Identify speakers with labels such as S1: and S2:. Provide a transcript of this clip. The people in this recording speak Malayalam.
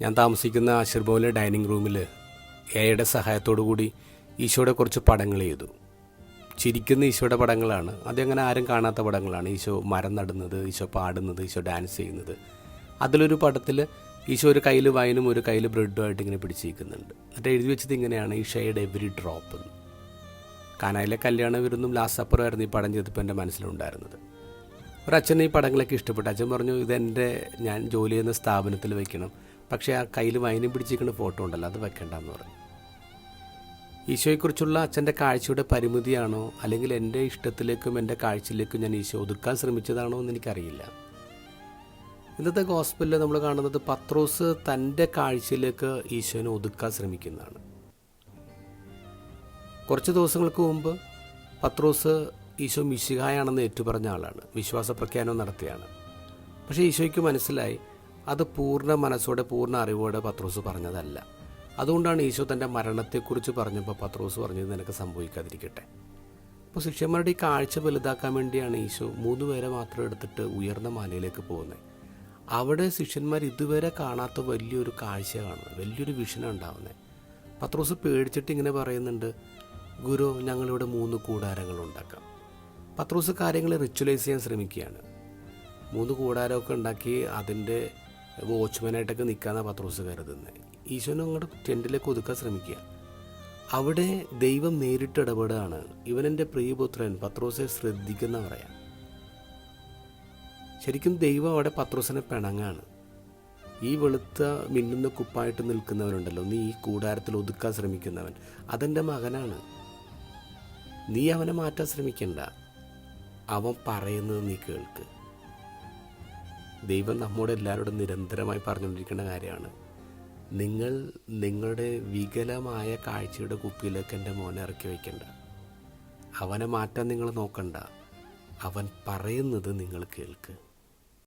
S1: ഞാൻ താമസിക്കുന്ന ആശീർഭവനിലെ ഡൈനിങ് റൂമിൽ എയുടെ സഹായത്തോടു കൂടി ഈശോയുടെ കുറച്ച് പടങ്ങൾ ചെയ്തു ചിരിക്കുന്ന ഈശോയുടെ പടങ്ങളാണ്. അതങ്ങനെ ആരും കാണാത്ത പടങ്ങളാണ്. ഈശോ മരം നടുന്നത് ഈശോ പാടുന്നത് ഈശോ ഡാൻസ് ചെയ്യുന്നത്. അതിലൊരു പടത്തിൽ ഈശോ ഒരു കയ്യിൽ വൈനും ഒരു കയ്യിൽ ബ്രെഡും ആയിട്ട് ഇങ്ങനെ പിടിച്ചിരിക്കുന്നുണ്ട്. എന്നിട്ട് എഴുതി വെച്ചത് ഇങ്ങനെയാണ് ഈശോയുടെ എവറി ഡ്രോപ്പ് എന്ന്. കാനായിലെ കല്യാണ വിരുന്നും ലാസ്റ്റ് സപ്പറുമായിരുന്നു ഈ പടം ചെയ്തപ്പോൾ എന്റെ മനസ്സിലുണ്ടായിരുന്നത്. ഒരു അച്ഛൻ ഈ പടങ്ങളൊക്കെ ഇഷ്ടപ്പെട്ടു. അച്ഛൻ പറഞ്ഞു ഇതെന്റെ ഞാൻ ജോലി ചെയ്യുന്ന സ്ഥാപനത്തിൽ വെക്കണം. പക്ഷേ ആ കയ്യിൽ വൈനും പിടിച്ചിരിക്കുന്ന ഫോട്ടോ ഉണ്ടല്ലോ അത് വെക്കണ്ടെന്ന് പറഞ്ഞു. ഈശോയെക്കുറിച്ചുള്ള അച്ഛന്റെ കാഴ്ചയുടെ പരിമിതിയാണോ അല്ലെങ്കിൽ എന്റെ ഇഷ്ടത്തിലേക്കും എന്റെ കാഴ്ചയിലേക്കും ഞാൻ ഈശോ ഒതുക്കാൻ ശ്രമിച്ചതാണോ എന്ന് എനിക്കറിയില്ല. ഇന്നത്തെ ഗോസ്പലിൽ നമ്മൾ കാണുന്നത് പത്രോസ് തന്റെ കാഴ്ചയിലേക്ക് ഈശോനെ ഒതുക്കാൻ ശ്രമിക്കുന്നതാണ്. കുറച്ച് ദിവസങ്ങൾക്ക് മുമ്പ് പത്രോസ് ഈശോ മിശിഹായാണെന്ന് ഏറ്റുപറഞ്ഞ ആളാണ് വിശ്വാസ പ്രഖ്യാനം നടത്തിയാണ്. പക്ഷേ ഈശോയ്ക്ക് മനസ്സിലായി അത് പൂർണ മനസ്സോടെ പൂർണ അറിവോടെ പത്രോസ് പറഞ്ഞതല്ല. അതുകൊണ്ടാണ് ഈശോ തന്റെ മരണത്തെക്കുറിച്ച് പറഞ്ഞപ്പോൾ പത്രോസ് പറഞ്ഞത് നിനക്ക് സംഭവിക്കാതിരിക്കട്ടെ. അപ്പോൾ ശിഷ്യന്മാരുടെ ഈ കാഴ്ച വലുതാക്കാൻ വേണ്ടിയാണ് ഈശോ മൂന്ന് പേരെ മാത്രം എടുത്തിട്ട് ഉയർന്ന മലയിലേക്ക് പോകുന്നത്. അവിടെ ശിഷ്യന്മാർ ഇതുവരെ കാണാത്ത വലിയൊരു കാഴ്ച കാണുന്നത്. വലിയൊരു വിഷനാണ് ഉണ്ടാവുന്നത്. പത്രോസ് പേടിച്ചിട്ട് ഇങ്ങനെ പറയുന്നുണ്ട് ഗുരു ഞങ്ങളിവിടെ മൂന്ന് കൂടാരങ്ങൾ ഉണ്ടാക്കാം. പത്രോസ് കാര്യങ്ങൾ റിച്വലൈസ് ചെയ്യാൻ ശ്രമിക്കുകയാണ്. മൂന്ന് കൂടാരമൊക്കെ ഉണ്ടാക്കി അതിന്റെ വാച്ച്മാനായിട്ടൊക്കെ നിൽക്കാന്ന പത്രോസ് കരുതുന്നത് ഈശോനെ അങ്ങോട്ട് ടെന്റിലേക്ക് ഒതുക്കാൻ ശ്രമിക്കുക. അവിടെ ദൈവം നേരിട്ട് ഇടപെടുകയാണ് ഇവനെന്റെ പ്രിയപുത്രൻ പത്രോസെ ശ്രദ്ധിക്കുന്ന പറയാം. ശരിക്കും ദൈവം അവിടെ പത്രോസിനെ പിണങ്ങാണ്. ഈ വെളുത്ത മിന്നുന്ന കുപ്പായിട്ട് നിൽക്കുന്നവനുണ്ടല്ലോ നീ ഈ കൂടാരത്തിൽ ഒതുക്കാൻ ശ്രമിക്കുന്നവൻ. അതെന്റെ മകനാണ്. നീ അവനെ മാറ്റാൻ ശ്രമിക്കണ്ട. അവൻ പറയുന്നത് നീ കേൾക്ക്. ദൈവം നമ്മോട് എല്ലാവരോടും നിരന്തരമായി പറഞ്ഞുകൊണ്ടിരിക്കുന്ന കാര്യമാണ്. നിങ്ങൾ നിങ്ങളുടെ വികലമായ കാഴ്ചയുടെ കുപ്പിയിലേക്ക് എന്റെ മോനെ ഇറക്കി വയ്ക്കണ്ട. അവനെ മാറ്റാൻ നിങ്ങൾ നോക്കണ്ട. അവൻ പറയുന്നത് നിങ്ങൾ കേൾക്ക്.